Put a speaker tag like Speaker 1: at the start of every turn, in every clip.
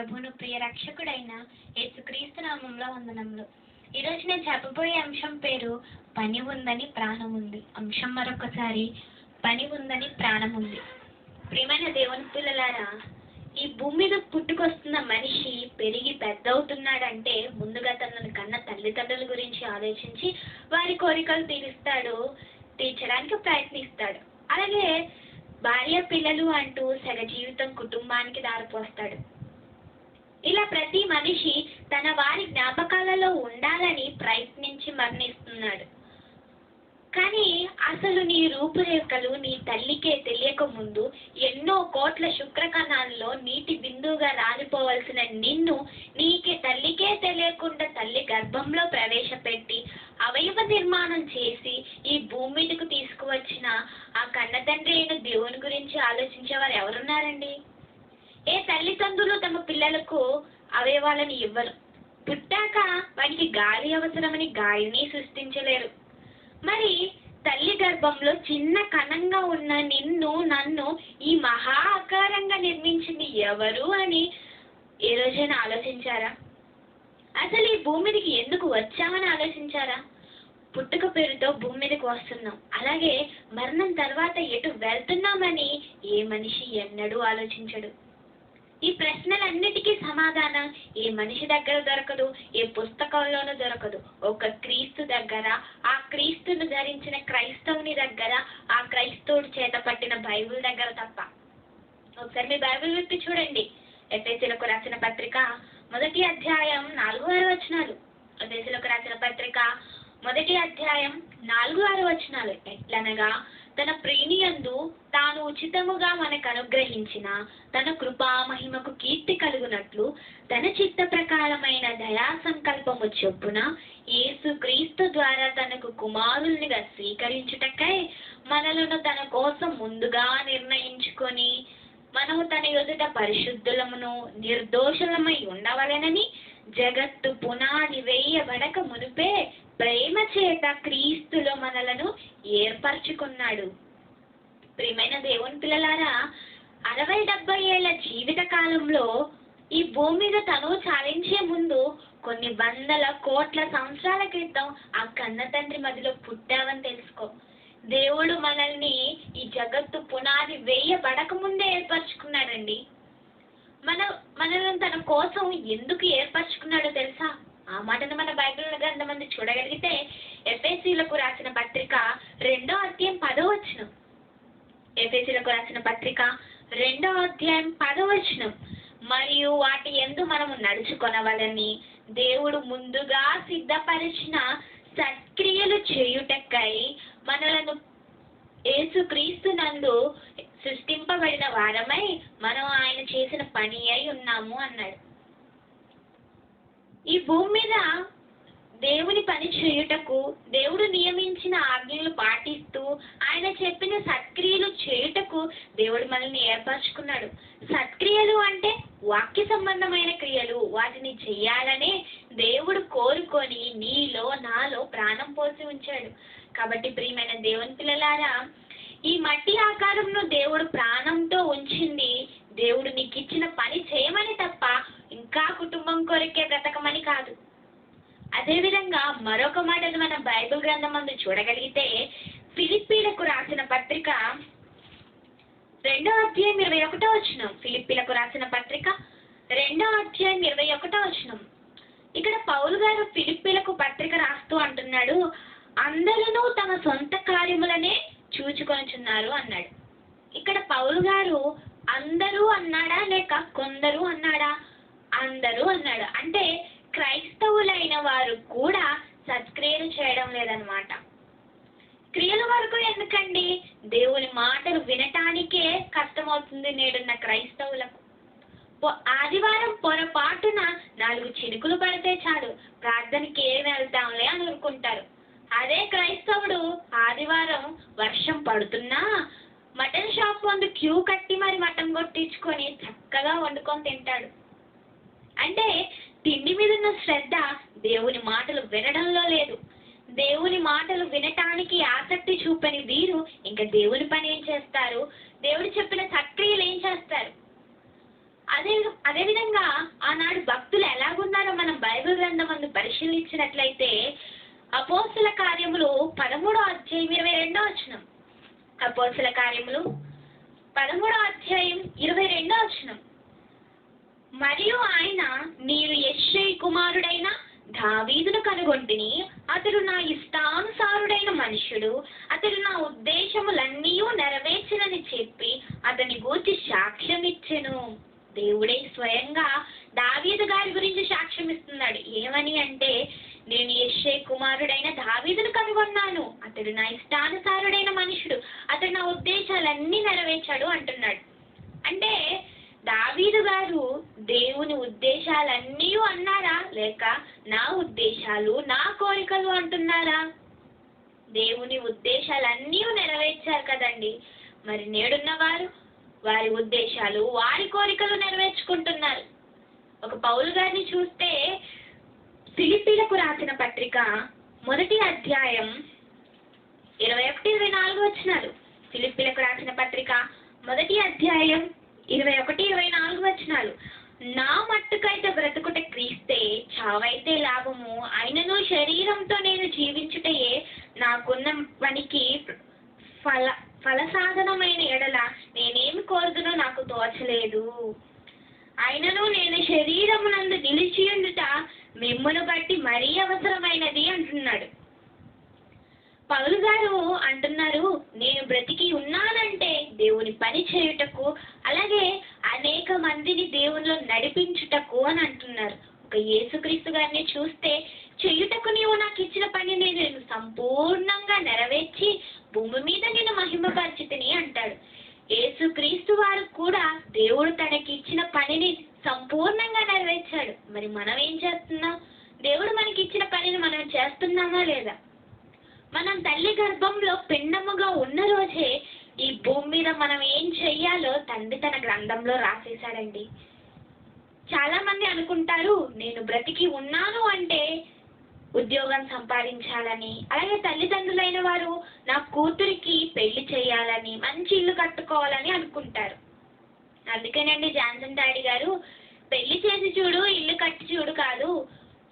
Speaker 1: ప్రభును ప్రియ రక్షకుడైన యేసుక్రీస్తు నామంలో వందనములు. ఈరోజు నేను చెప్పబోయే అంశం పేరు పని ఉందని ప్రాణం ఉంది. అంశం మరొకసారి పని ఉందని ప్రాణం ఉంది. ప్రియమైన దేవుని పిల్లలారా ఈ భూమి మీద పుట్టుకొస్తున్న మనిషి పెరిగి పెద్ద అవుతున్నాడంటే ముందుగా తనను కన్న తల్లిదండ్రుల గురించి ఆలోచించి వారి కోరికలు తీరుస్తాడు తీర్చడానికి ప్రయత్నిస్తాడు. అలాగే భార్య పిల్లలు అంటూ సగ జీవితం కుటుంబానికి దారిపోస్తాడు. ఇలా ప్రతి మనిషి తన వారి జ్ఞాపకాలలో ఉండాలని ప్రయత్నించి మరణిస్తున్నాడు. కానీ అసలు నీ రూపురేఖలు నీ తల్లికే తెలియక ముందు ఎన్నో కోట్ల శుక్రకణాల్లో నీటి బిందువుగా రాలిపోవలసిన నిన్ను నీకే తల్లికే తెలియకుండా తల్లి గర్భంలో ప్రవేశపెట్టి అవయవ నిర్మాణం చేసి ఈ భూమి మీదకు తీసుకువచ్చిన ఆ కన్నతండ్రి అయిన దేవుని గురించి ఆలోచించేవారు ఎవరున్నారండి? ఏ తల్లిదండ్రులు తమ పిల్లలకు అవయవాలను ఇవ్వరు. పుట్టాక వానికి గాలి అవసరమని గాలిని సృష్టించలేరు. మరి తల్లి గర్భంలో చిన్న కణంగా ఉన్న నిన్ను నన్ను ఈ మహా ఆకారంగా నిర్మించింది ఎవరు అని ఏ రోజైనా ఆలోచించారా? అసలు ఈ భూమి మీదకి ఎందుకు వచ్చామని ఆలోచించారా? పుట్టుక పేరుతో భూమి మీదకి వస్తున్నాం. అలాగే మరణం తర్వాత ఎటు వెళ్తున్నామని ఏ మనిషి ఎన్నడూ ఆలోచించడు. ఈ ప్రశ్నలన్నిటికీ సమాధానం ఏ మనిషి దగ్గర దొరకదు ఏ పుస్తకంలోనూ దొరకదు. ఒక క్రీస్తు దగ్గర ఆ క్రీస్తును ధరించిన క్రైస్తవుని దగ్గర ఆ క్రైస్తవుడు చేత పట్టిన బైబిల్ దగ్గర తప్ప. ఒకసారి మీ బైబిల్ విప్పి చూడండి. ఎఫ్ఎస్సీలకు రాసిన పత్రిక మొదటి అధ్యాయం నాలుగు ఆరు వచనాలు. ఎఫ్ఎస్సీలకు రాసిన పత్రిక మొదటి అధ్యాయం నాలుగు ఆరు వచనాలు. ఎట్లనగా తన ప్రేమియందు తాను ఉచితముగా మనకు అనుగ్రహించిన తన కృపా మహిమకు కీర్తి కలుగునట్లు తన చిత్త ప్రకారమైన దయా సంకల్పము చొప్పున యేసు క్రీస్తు ద్వారా తనకు కుమారుల్నిగా స్వీకరించుటకై మనలను తన కోసం ముందుగా నిర్ణయించుకొని మనము తన ఎదుట పరిశుద్ధులమును నిర్దోషులమై ఉండవలెనని జగత్తు పునాది వేయబడక మునుపే ప్రేమ చేత క్రీస్తులో మనలను ఏర్పరచుకున్నాడు. ప్రియమైన దేవుని పిల్లలారా అరవై డెబ్బై ఏళ్ళ జీవిత కాలంలో ఈ భూమి మీద తను చాలించే ముందు కొన్ని వందల కోట్ల సంవత్సరాల క్రితం ఆ కన్న తండ్రి మధ్యలో పుట్టావని తెలుసుకో. దేవుడు మనల్ని ఈ జగత్తు పునాది వేయబడక ముందే ఏర్పరచుకున్నాడండి. మన మనల్ని తన కోసం ఎందుకు ఏర్పరచుకున్నాడో తెలుసా? ఆ మాటను మన బైబిల్ గ్రంథం చూడగలిగితే ఎఫ్ఎస్సీలకు రాసిన పత్రిక రెండో అధ్యాయం పదో వచనం. ఎఫ్ఎస్సీలకు రాసిన పత్రిక రెండో అధ్యాయం పదో వచనం. మరియు వాటి ఎందు మనము నడుచుకొనవలని దేవుడు ముందుగా సిద్ధపరిచిన సత్క్రియలు చేయుటకై మనలను యేసుక్రీస్తు నందు సృష్టింపబడిన వారమై మనం ఆయన చేసిన పని అయి ఉన్నాము అన్నాడు. ఈ భూమి మీద దేవుని పని చేయుటకు దేవుడు నియమించిన ఆజ్ఞలు పాటిస్తూ ఆయన చెప్పిన సత్క్రియలు చేయుటకు దేవుడు మనల్ని ఏర్పరచుకున్నాడు. సత్క్రియలు అంటే వాక్య సంబంధమైన క్రియలు. వాటిని చేయాలనే దేవుడు కోరుకొని నీలో నాలో ప్రాణం పోసి ఉంచాడు. కాబట్టి ప్రియమైన దేవుని పిల్లలారా ఈ మట్టి ఆకారంలో దేవుడు ప్రాణంతో ఉంచింది దేవుడు నీకు ఇచ్చిన పని చేయమని తప్ప ఇంకా కుటుంబం కొరకే బ్రతకమని అదేవిధంగా మరొక మాటను మన బైబిల్ గ్రంథం ముందు చూడగలిగితే ఫిలిప్పీలకు రాసిన పత్రిక రెండో అధ్యాయం ఇరవై ఒకటో వచ్చినం ఫిలిప్పీలకు రాసిన పత్రిక రెండో అధ్యాయం ఇరవై ఒకటో వచ్చినం ఇక్కడ పౌలు గారు ఫిలిప్పీలకు పత్రిక రాస్తూ అంటున్నాడు అందరూ తమ సొంత కార్యములనే చూచుకొనుచున్నారు అన్నాడు. ఇక్కడ పౌలు గారు అందరూ అన్నాడా లేక కొందరు అన్నాడా? అందరూ అన్నాడు. అంటే క్రైస్తవులైన వారు కూడా సత్క్రియలు చేయడం లేదనమాట క్రియల వరకు ఎందుకండి? దేవుని మాటలు వినటానికే కష్టమవుతుంది నేడున్న క్రైస్తవులకు. ఆదివారం పొరపాటున నాలుగు చినుకులు పడితే చాలు ప్రార్థనకి ఏం వెళ్తాంలే అని అనుకుంటారు అదే క్రైస్తవుడు ఆదివారం వర్షం పడుతున్నా మటన్ షాప్ ముందు క్యూ కట్టి మరి మటన్ కొట్టించుకొని చక్కగా వండుకొని తింటాడు. అంటే తిండి మీద ఉన్న శ్రద్ధ దేవుని మాటలు వినడంలో లేదు. దేవుని మాటలు వినటానికి ఆసక్తి చూపని వీరు ఇంకా దేవుని పని ఏం చేస్తారు? దేవుడు చెప్పిన సక్రియలు ఏం చేస్తారు? అదే అదేవిధంగా ఆనాడు భక్తులు ఎలాగున్నారో మనం బైబిల్ గ్రంథం అందు పరిశీలించినట్లయితే అపోసుల కార్యములు పదమూడో అధ్యాయం ఇరవై రెండో వచనం. అపోసుల కార్యములు పదమూడో అధ్యాయం ఇరవై రెండో వచనం. మరియు ఆయన మీరు యశ్ఐ కుమారుడైన దావీదును కనుగొంటిని అతడు నా ఇష్టానుసారుడైన మనుషుడు అతడు నా ఉద్దేశములన్నీ నెరవేర్చనని చెప్పి అతని గూర్చి సాక్ష్యం ఇచ్చెను దేవుడే స్వయంగా దావీదు గారి గురించి సాక్ష్యం ఇస్తున్నాడు ఏమని అంటే నేను యశ్ఐ కుమారుడైన దావీదును కనుగొన్నాను. అతడు నా ఇష్టానుసారుడైన మనుషుడు అతడు నా ఉద్దేశాలన్నీ నెరవేర్చాడు అంటున్నాడు. అంటే దావీదు గారు దేవుని ఉద్దేశాలన్నీ అన్నారా? లేక నా ఉద్దేశాలు నా కోరికలు అంటున్నారా? దేవుని ఉద్దేశాలన్నీ నెరవేర్చారు కదండి. మరి నేడున్న వారు వారి ఉద్దేశాలు వారి కోరికలు నెరవేర్చుకుంటున్నారు. ఒక పౌలు గారిని చూస్తే ఫిలిపీలకు రాసిన పత్రిక మొదటి అధ్యాయం ఇరవై ఒకటి ఇరవై నాలుగు వచ్చినారు ఫిలిప్పీలకు రాసిన పత్రిక మొదటి అధ్యాయం ఇరవై ఒకటి ఇరవై నాలుగు వచ్చినాలు నా మట్టుకైతే బ్రతుకుట క్రీస్తే చావైతే లాభము. అయినను శరీరంతో నేను జీవించుటయే నాకున్న పనికి ఫల ఫలసాధనమైన ఎడల నేనేమి కోరుదునో నాకు తోచలేదు. అయినను నేను శరీరమునందు నిలిచియుండుట మిమ్మును బట్టి మరీ అవసరమైనది అంటున్నాడు. పౌలు గారు అంటున్నారు నేను బ్రతికి ఉన్నానంటే దేవుని పని చేయుటకు దేవునిలో నడిపించుటకు అని అంటున్నారు. ఒక యేసుక్రీస్తు గారిని చూస్తే చేయుటకు నీవు నాకు ఇచ్చిన పని నేను సంపూర్ణంగా నెరవేర్చి భూమి మీద నేను మహిమపరిచితిని అంటాడు. యేసుక్రీస్తు వారు కూడా దేవుడు తనకి ఇచ్చిన పనిని సంపూర్ణంగా నెరవేర్చాడు. మరి మనం ఏం చేస్తున్నాం? దేవుడు మనకి ఇచ్చిన పనిని మనం చేస్తున్నామా లేదా? మనం తల్లి గర్భంలో పిండముగా ఉన్న రోజే ఈ భూమి మీద మనం ఏం చెయ్యాలో తండ్రి తన గ్రంథంలో రాసేశాడండి. చాలా మంది అనుకుంటారు నేను బ్రతికి ఉన్నాను అంటే ఉద్యోగం సంపాదించాలని అలాగే తల్లిదండ్రులైన వారు నా కూతురికి పెళ్ళి చేయాలని మంచి ఇల్లు కట్టుకోవాలని అనుకుంటారు. అందుకేనండి జాన్సన్ డాడీ గారు పెళ్ళి చేసి చూడు ఇల్లు కట్టి చూడు కాదు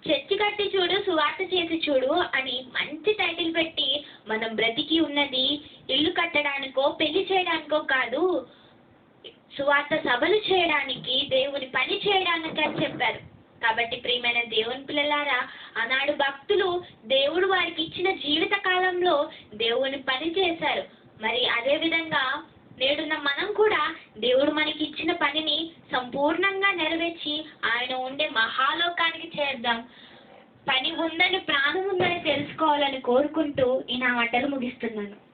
Speaker 1: చర్చి కట్టి చూడు సువార్త చేసి చూడు అని మంచి టైటిల్ పెట్టి మనం బ్రతికి ఉన్నది ఇల్లు కట్టడానికో పెళ్ళి చేయడానికో కాదు సువార్త సభలు చేయడానికి దేవుని పని చేయడానికి అని చెప్పారు. కాబట్టి ప్రియమైన దేవుని పిల్లలారా ఆనాడు భక్తులు దేవుడు వారికి ఇచ్చిన జీవిత కాలంలో దేవుని పని చేశారు. మరి అదే విధంగా నేడున్న మనం కూడా దేవుడు మనకి ఇచ్చిన పనిని సంపూర్ణంగా నెరవేర్చి ఆయన ఉండే మహాలోకానికి చేద్దాం పని ఉందని ప్రాణం ఉందని తెలుసుకోవాలని కోరుకుంటూ ఈ నా వంటలు ముగిస్తున్నాను.